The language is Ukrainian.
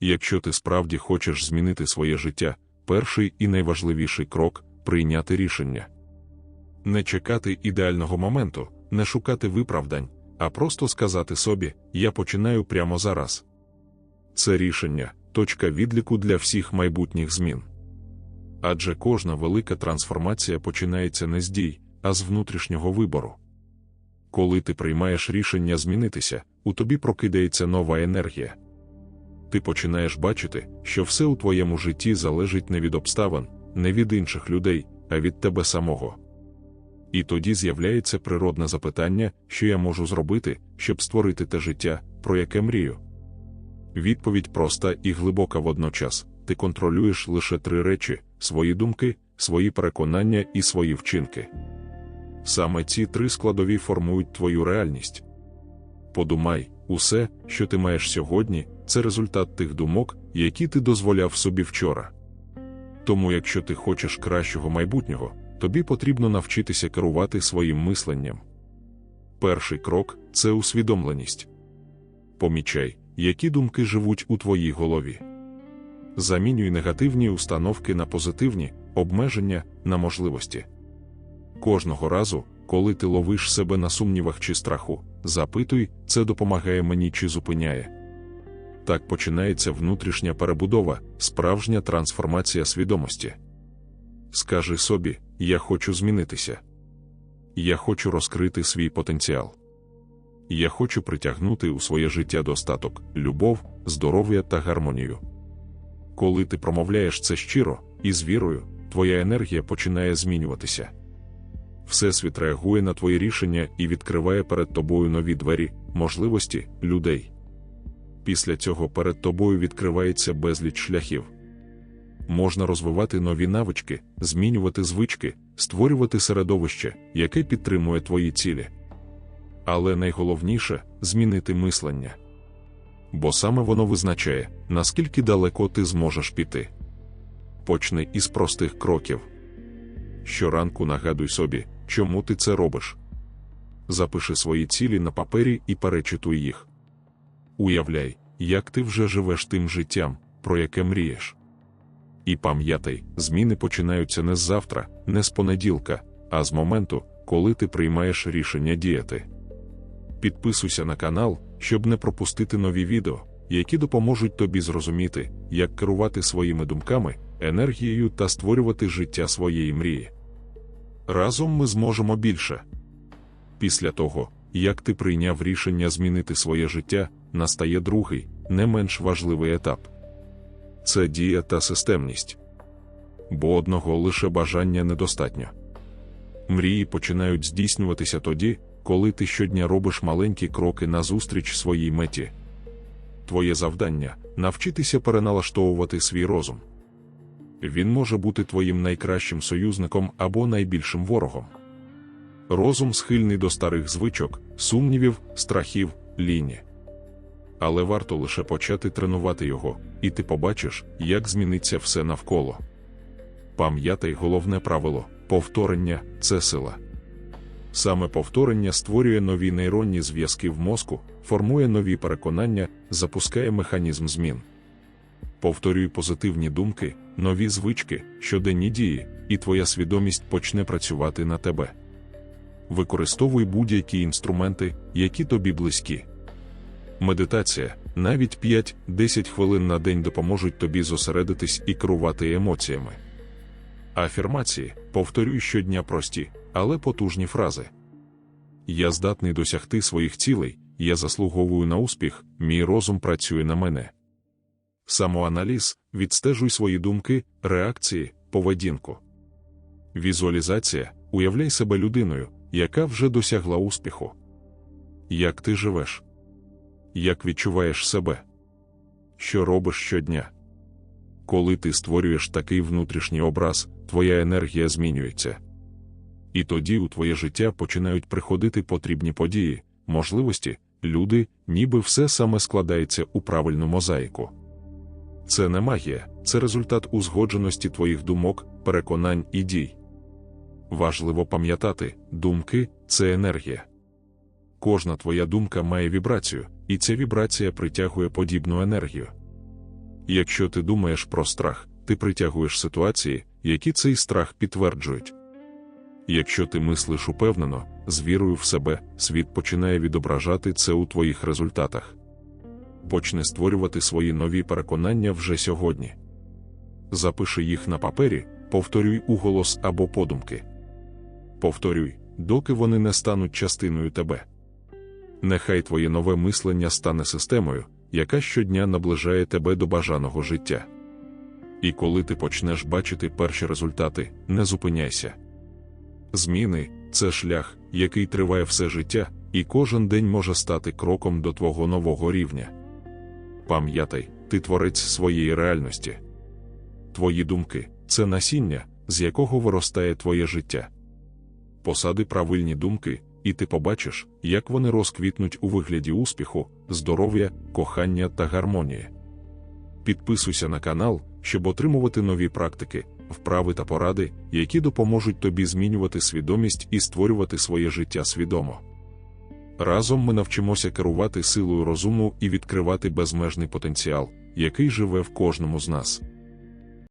Якщо ти справді хочеш змінити своє життя, перший і найважливіший крок прийняти рішення. Не чекати ідеального моменту, не шукати виправдань, а просто сказати собі: я починаю прямо зараз. Це рішення, точка відліку для всіх майбутніх змін. Адже кожна велика трансформація починається не з дій, а з внутрішнього вибору. Коли ти приймаєш рішення змінитися, у тобі прокидається нова енергія. Ти починаєш бачити, що все у твоєму житті залежить не від обставин, не від інших людей, а від тебе самого. І тоді з'являється природне запитання, що я можу зробити, щоб створити те життя, про яке мрію. Відповідь проста і глибока водночас ти контролюєш лише три речі: свої думки, свої переконання і свої вчинки. Саме ці три складові формують твою реальність. Подумай, усе, що ти маєш сьогодні, це результат тих думок, які ти дозволяв собі вчора. Тому, якщо ти хочеш кращого майбутнього, тобі потрібно навчитися керувати своїм мисленням. Перший крок це усвідомленість. Помічай, які думки живуть у твоїй голові. Замінюй негативні установки на позитивні, обмеження на можливості. Кожного разу, коли ти ловиш себе на сумнівах чи страху, запитуй, це допомагає мені чи зупиняє. Так починається внутрішня перебудова, справжня трансформація свідомості. Скажи собі, я хочу змінитися. Я хочу розкрити свій потенціал. Я хочу притягнути у своє життя достаток, любов, здоров'я та гармонію. Коли ти промовляєш це щиро і з вірою, твоя енергія починає змінюватися. Всесвіт реагує на твої рішення і відкриває перед тобою нові двері, можливості, людей. Після цього перед тобою відкривається безліч шляхів. Можна розвивати нові навички, змінювати звички, створювати середовище, яке підтримує твої цілі. Але найголовніше змінити мислення. Бо саме воно визначає, наскільки далеко ти зможеш піти. Почни із простих кроків. Щоранку нагадуй собі, чому ти це робиш. Запиши свої цілі на папері і перечитуй їх. Уявляй, як ти вже живеш тим життям, про яке мрієш. І пам'ятай, зміни починаються не з завтра, не з понеділка, а з моменту, коли ти приймаєш рішення діяти. Підписуйся на канал, щоб не пропустити нові відео, які допоможуть тобі зрозуміти, як керувати своїми думками, енергією та створювати життя своєї мрії. Разом ми зможемо більше. Після того, як ти прийняв рішення змінити своє життя, настає другий, не менш важливий етап це дія та системність. Бо одного лише бажання недостатньо. Мрії починають здійснюватися тоді, коли ти щодня робиш маленькі кроки назустріч своїй меті. Твоє завдання навчитися переналаштовувати свій розум. Він може бути твоїм найкращим союзником або найбільшим ворогом. Розум схильний до старих звичок, сумнівів, страхів, ліні. Але варто лише почати тренувати його, і ти побачиш, як зміниться все навколо. Пам'ятай головне правило повторення це сила. Саме повторення створює нові нейронні зв'язки в мозку, формує нові переконання, запускає механізм змін. Повторюй позитивні думки, нові звички, щоденні дії, і твоя свідомість почне працювати на тебе. Використовуй будь-які інструменти, які тобі близькі. Медитація, навіть 5-10 хвилин на день допоможуть тобі зосередитись і керувати емоціями. Афірмації повторюй щодня прості, але потужні фрази. Я здатний досягти своїх цілей, я заслуговую на успіх, мій розум працює на мене. Самоаналіз, відстежуй свої думки, реакції, поведінку. Візуалізація уявляй себе людиною, яка вже досягла успіху. Як ти живеш? Як відчуваєш себе? Що робиш щодня? Коли ти створюєш такий внутрішній образ, твоя енергія змінюється. І тоді у твоє життя починають приходити потрібні події, можливості, люди, ніби все саме складається у правильну мозаїку. Це не магія, це результат узгодженості твоїх думок, переконань і дій. Важливо пам'ятати, думки це енергія. Кожна твоя думка має вібрацію, і ця вібрація притягує подібну енергію. Якщо ти думаєш про страх, ти притягуєш ситуації, які цей страх підтверджують. Якщо ти мислиш упевнено, з вірою в себе, світ починає відображати це у твоїх результатах. Почни створювати свої нові переконання вже сьогодні. Запиши їх на папері, повторюй уголос або подумки. Повторюй, доки вони не стануть частиною тебе. Нехай твоє нове мислення стане системою, яка щодня наближає тебе до бажаного життя. І коли ти почнеш бачити перші результати, не зупиняйся. Зміни це шлях, який триває все життя, і кожен день може стати кроком до твого нового рівня. Пам'ятай, ти творець своєї реальності. Твої думки це насіння, з якого виростає твоє життя. Посади правильні думки, і ти побачиш, як вони розквітнуть у вигляді успіху, здоров'я, кохання та гармонії. Підписуйся на канал, щоб отримувати нові практики, вправи та поради, які допоможуть тобі змінювати свідомість і створювати своє життя свідомо. Разом ми навчимося керувати силою розуму і відкривати безмежний потенціал, який живе в кожному з нас.